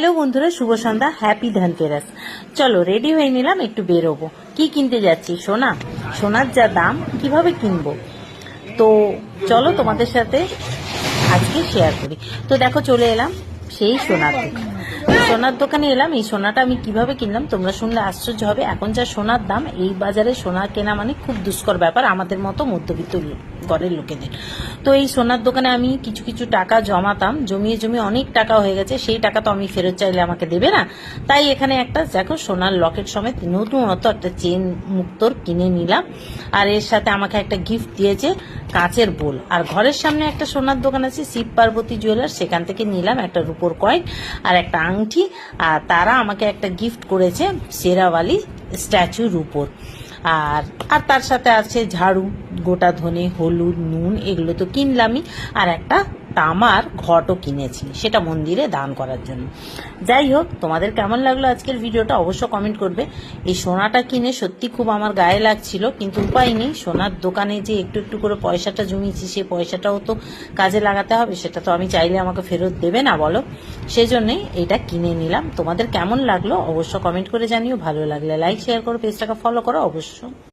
Hello বন্ধুরা, শুভ সন্ধ্যা happy Dhanteras চলো ready হয়ে নিলাম, একটু বেরোবো। কি কিনতে যাচ্ছি, সোনা? সোনার যা দাম, কীভাবে কিনবো? তো চলো তোমাদের সাথে আজকে শেয়ার করি। তো দেখো, চলে এলাম সেই সোনার দোকান। সোনার দোকানে এলাম, এই সোনাটা আমি কীভাবে কিনলাম, তোমরা শুনলে আশ্চর্য হবে। এখন যা সোনার দাম, এই বাজারে সোনা কেনা মানে খুব দুষ্কর ব্যাপার, আমাদের মতো মধ্যবিত্ত লো- ঘরের লোকেদের। তো এই সোনার দোকানে আমি কিছু কিছু টাকা জমাতাম, জমিয়ে জমিয়ে অনেক টাকা হয়ে গেছে, সেই টাকা তো আমি ফেরত চাইলে আমাকে দেবে না। তাই এখানে একটা, দেখো, সোনার লকেট সমেত নতুনত্ব একটা চেন মুক্তর কিনে নিলাম। আর এর সাথে আমাকে একটা গিফট দিয়েছে কাঁচের বোল। আর ঘরের সামনে একটা সোনার দোকান আছে, শিব পার্বতী জুয়েলার্স সেখান থেকে নিলাম একটা রূপোর কয়েন আর একটা আংটি। আর তারা আমাকে একটা গিফট করেছে, সেরাওয়ালি স্ট্যাচু রূপোর। আর আর তার সাথে আছে ঝাড়ু, গোটা ধনে, হলুদ, নুন, এগুলো তো কিনলামই। আর একটা তামার ঘটও কিনেছি সেটা মন্দিরে দান করার জন্য। যাই হোক, তোমাদের কেমন লাগল আজকের ভিডিওটা অবশ্য কমেন্ট করবে। এই সোনাটা কিনে সত্যি খুব আমার গায়ে লাগছিল, কিন্তু উপায় নেই। সোনার দোকানে যে একটু একটু করে পয়সাটা জমিয়েছি, সেই পয়সাটাও তো কাজে লাগাতে হবে, সেটা তো আমি চাইলে আমাকে ফেরত দেবে না, বলো। সেজন্যই এটা কিনে নিলাম। তোমাদের কেমন লাগল অবশ্য কমেন্ট করে জানিও। ভালো লাগলে লাইক শেয়ার করো পেজটাকে ফলো করো অবশ্য।